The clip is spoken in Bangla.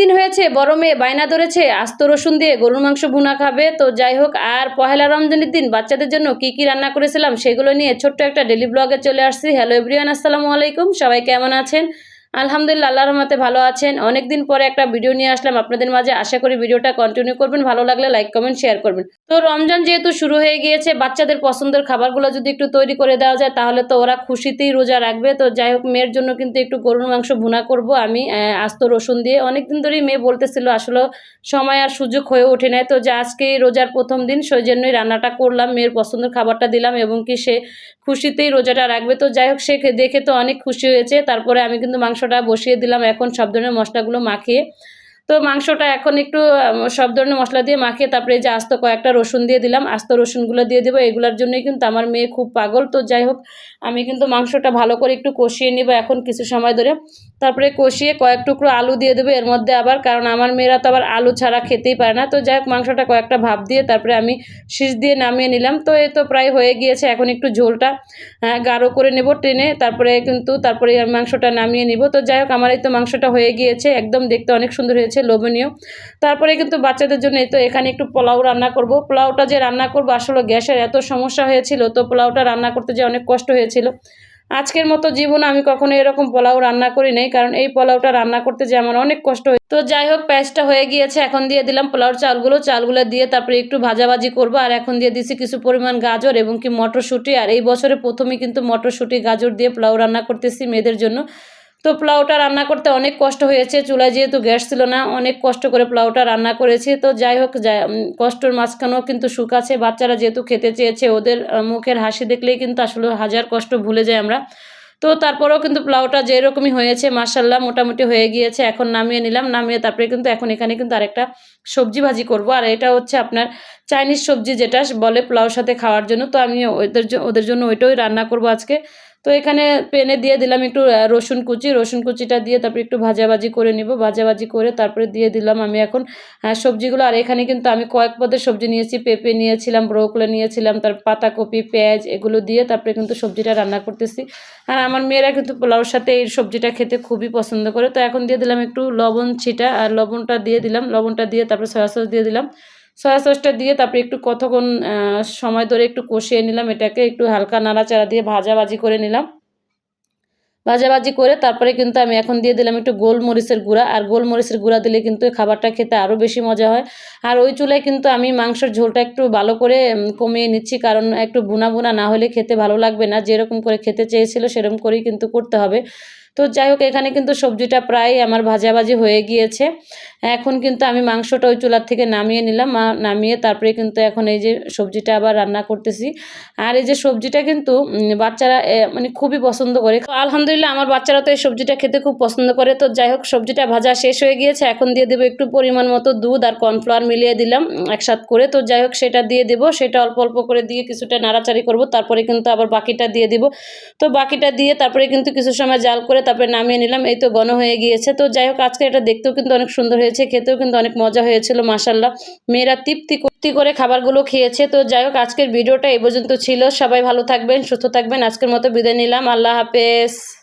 দিন হয়েছে, বড় মেয়ে বায়না ধরেছে, আস্ত রসুন দিয়ে গরুর মাংস ভুনা খাবে। তো যাই হোক, আর পহেলা রমজানের দিন বাচ্চাদের জন্য কি কি রান্না করেছিলাম সেগুলো নিয়ে ছোট্ট একটা ডেলি ব্লগে চলে আসছি। হ্যালো এভরিওয়ান আসসালামু আলাইকুম। সবাই কেমন আছেন? আলহামদুলিল্লাহ, আল্লাহর রহমতে ভালো আছেন। অনেক দিন পরে একটা ভিডিও নিয়ে আসলাম। আপনাদের মাঝে আশা করি ভিডিওটা কন্টিনিউ করবেন। ভালো লাগলে লাইক কমেন্ট শেয়ার করবেন। তো রমজান যেহেতু শুরু হয়ে গিয়েছে, বাচ্চাদের পছন্দের খাবারগুলো যদি একটু তৈরি করে দেওয়া যায়, তাহলে তো ওরা খুশিতেই রোজা রাখবে। তো যাই হোক, মেয়ের জন্য কিন্তু একটু গরুর মাংস ভুনা করব আমি আস্ত রসুন দিয়ে। অনেক দিন ধরেই মেয়ে বলতেছিল আসলে সময় আর সুযোগ হয়ে ওঠে নাই। তো যে আজকে রোজার প্রথম দিন, সেই জন্যই রান্নাটা করলাম, মেয়ের পছন্দের খাবারটা দিলাম এবং কি সে খুশিতেই রোজাটা রাখবে। তো যাই হোক, সে দেখে তো অনেক খুশি হয়েছে। তারপরে আমি কিন্তু মাংসটা বসিয়ে দিলাম। এখন সব ধরনের মশলাগুলো মাখিয়ে তো মাংসটা এখন একটু সব ধরনের মশলা দিয়ে মাখিয়ে তারপরে যে আস্ত কয়েকটা রসুন দিয়ে দিলাম। আস্ত রসুনগুলো দিয়ে দেবো। এগুলোর জন্যই কিন্তু আমার মেয়ে খুব পাগল। তো যাই হোক আমি কিন্তু মাংসটা ভালো করে একটু কষিয়ে নিব এখন কিছু সময় ধরে। তারপরে কষিয়ে কয়েক টুকরো আলু দিয়ে দেবো এর মধ্যে আবার কারণ আমার মেয়েরা তো আবার আলু ছাড়া খেতেই পারে না। তো যাই হোক মাংসটা কয়েকটা ভাপ দিয়ে তারপরে আমি শীষ দিয়ে নামিয়ে নিলাম। তো এই তো প্রায় হয়ে গিয়েছে এখন একটু ঝোলটা। আহ, গাঢ় করে নেব টেনে তারপরে কিন্তু তারপরে মাংসটা নামিয়ে নিব। তো যাই হোক আমার এই তো মাংসটা হয়ে গিয়েছে। একদম দেখতে অনেক সুন্দর হয়েছে। লোভনীয়। তারপরে কিন্তু বাচ্চাদের জন্য তো এখানে একটু পোলাও রান্না করব। পোলাওটা যে রান্না করব, আসলে গ্যাসের এত সমস্যা হয়েছিল, তো পোলাওটা রান্না করতে যে অনেক কষ্ট হয়েছিল। আজকের মতো জীবনে আমি কখনো এরকম পোলাও রান্না করি নাই, কারণ এই পোলাওটা রান্না করতে যে আমার অনেক কষ্ট হয় তো যাই হোক প্যাঁচটা হয়ে গিয়েছে, এখন দিয়ে দিলাম পোলাওর চালগুলো। চালগুলো দিয়ে তারপরে একটু ভাজাভাজি করব, আর এখন দিয়ে দিছি কিছু পরিমাণ গাজর এবং কি মটরশুঁটি। আর এই বছরে প্রথমে কিন্তু মটরশুঁটি, গাজর দিয়ে পোলাও রান্না করতেছি মেয়েদের জন্য। তো পোলাওটা রান্না করতে অনেক কষ্ট হয়েছে, চুলায় যেহেতু গ্যাস ছিল না, অনেক কষ্ট করে পোলাওটা রান্না করেছি। তো যাই হোক কষ্টর মাঝখানেও কিন্তু সুখ আছে। বাচ্চারা যেহেতু খেতে চেয়েছে, ওদের মুখের হাসি দেখলেই কিন্তু আসলে হাজার কষ্ট ভুলে যাই আমরা। তো তারপরেও কিন্তু পোলাওটা যেরকমই হয়েছে মার্শাল্লাহ মোটামুটি হয়ে গিয়েছে, এখন নামিয়ে নিলাম। নামিয়ে তারপরে কিন্তু এখন এখানে কিন্তু আরেকটা সবজি ভাজি করব। আর এটা হচ্ছে আপনার চাইনিজ সবজি যেটা বলে পোলাওর সাথে খাওয়ার জন্য। তো আমি ওদের ওদের জন্য ওইটাই রান্না করব আজকে। তো এখানে পেনে দিয়ে দিলাম একটু রসুন কুচি। রসুন কুচিটা দিয়ে তারপরে একটু ভাজাভাজি করে নিব। ভাজাভাজি করে তারপরে দিয়ে দিলাম আমি এখন আহ, সবজিগুলো। আর এখানে কিন্তু আমি কয়েক পদের সবজি নিয়েছি। পেঁপে নিয়েছিলাম ব্রোকলে নিয়েছিলাম তার পাতাকপি পেঁয়াজ এগুলো দিয়ে তারপরে কিন্তু সবজিটা রান্না করতেছি। আর আমার মেয়েরা কিন্তু পোলাওর সাথে এই সবজিটা খেতে খুবই পছন্দ করে। তো এখন দিয়ে দিলাম একটু লবণ ছিটা আর লবণটা দিয়ে দিলাম। লবণটা দিয়ে তারপরে সয়া সস দিয়ে দিলাম। সয়া সসটা দিয়ে তারপরে একটু কতক্ষণ সময় ধরে একটু কষিয়ে নিলাম। এটাকে একটু হালকা নাড়াচাড়া দিয়ে ভাজাভাজি করে নিলাম। ভাজাভাজি করে তারপরে কিন্তু আমি এখন দিয়ে দিলাম একটু গোলমরিচের গুঁড়া। আর গোলমরিচের গুঁড়া দিলে কিন্তু খাবারটা খেতে আরও বেশি মজা হয়। আর ওই চুলায় কিন্তু আমি মাংসের ঝোলটা একটু ভালো করে কমিয়ে নিচ্ছি। কারণ একটু বুনা বুনা না হলে খেতে ভালো লাগবে না। যেরকম করে খেতে চেয়েছিল সেরকম করেই কিন্তু করতে হবে। তো যাই হোক, এখানে কিন্তু সবজিটা প্রায় আমার ভাজাভাজি হয়ে গিয়েছে। এখন কিন্তু আমি মাংসটা ওই চুলার থেকে নামিয়ে নিলাম। নামিয়ে তারপরে কিন্তু এখন এই যে সবজিটা আবার রান্না করতেছি। আর এই যে সবজিটা কিন্তু বাচ্চারা মানে খুবই পছন্দ করে। আলহামদুলিল্লাহ আমার বাচ্চারা তো এই সবজিটা খেতে খুব পছন্দ করে। তো যাই হোক, সবজিটা ভাজা শেষ হয়ে গিয়েছে। এখন দিয়ে দেবো একটু পরিমাণ মতো দুধ আর কর্নফ্লাওয়ার মিলিয়ে দিলাম একসাথে করে। তো যাই হোক, সেটা দিয়ে দেবো। সেটা অল্প অল্প করে দিয়ে কিছুটা নাড়াচাড়ি করব। তারপরে কিন্তু আবার বাকিটা দিয়ে দিব। তো বাকিটা দিয়ে তারপরে কিন্তু কিছু সময় জাল করে তারপরে নামিয়ে নিলাম। এই তো গণ হয়ে গিয়েছে। তো যাই হোক, আজকে এটা দেখতেও কিন্তু অনেক সুন্দর হয়েছে, খেতেও কিন্তু অনেক মজা হয়েছিল মাসাল্লাহ মেয়েরা তৃপ্তি তৃপ্তি করে খাবারগুলো খেয়েছে। তো যাই হোক, আজকের ভিডিওটা এই পর্যন্ত ছিল। সবাই ভালো থাকবেন, সুস্থ থাকবেন। আজকের মতো বিদায় নিলাম। আল্লাহ হাফেজ।